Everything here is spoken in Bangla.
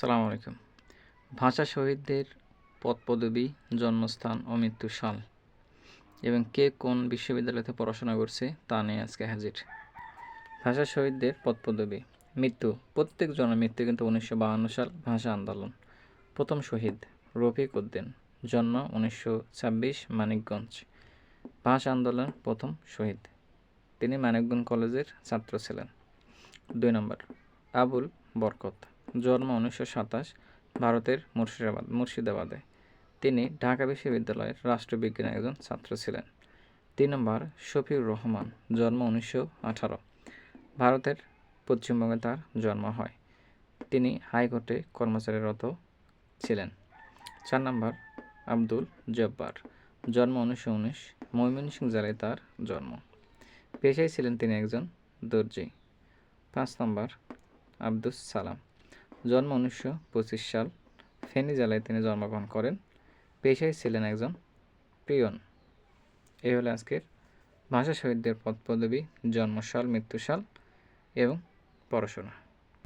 সালাম আলাইকুম। ভাষা শহীদদের পদ পদবী জন্মস্থান ও মৃত্যু সাল। এবং কে কোন বিশ্ববিদ্যালয়তে পড়াশোনা করছে তা নিয়ে আজকে হাজির। ভাষা শহীদদের পদ পদবী মৃত্যু। প্রত্যেক জনের মৃত্যু কিন্তু উনিশশো বাহান্ন সাল ভাষা আন্দোলন। প্রথম শহীদ রফিক উদ্দিন, জন্ম উনিশশো ছাব্বিশ মানিকগঞ্জ। ভাষা আন্দোলন প্রথম শহীদ। তিনি মানিকগঞ্জ কলেজের ছাত্র ছিলেন। দুই নম্বর, আবুল বরকত। জন্ম উনিশশো সাতাশ ভারতের মুর্শিদাবাদ, মুর্শিদাবাদে। তিনি ঢাকা বিশ্ববিদ্যালয়ের রাষ্ট্রবিজ্ঞানের একজন ছাত্র ছিলেন। তিন নম্বর শফিউর রহমান, জন্ম উনিশশো আঠারো। ভারতের পশ্চিমবঙ্গে তার জন্ম হয়। তিনি হাইকোর্টে কর্মচারীরত ছিলেন। চার নম্বর আব্দুল জব্বার, জন্ম উনিশশো উনিশ, ময়মনসিংহ জেলায় তার জন্ম। পেশায় ছিলেন তিনি একজন দর্জি। পাঁচ নম্বর আব্দুস সালাম জন্ম উনিশশো পঁচিশ সাল, ফেনী জেলায় তিনি জন্মগ্রহণ করেন। পেশায় ছিলেন একজন পিয়ন। এ হলো আজকের ভাষা শহীদদের পদ পদবী জন্মসাল, মৃত্যুসাল এবং পড়াশোনা।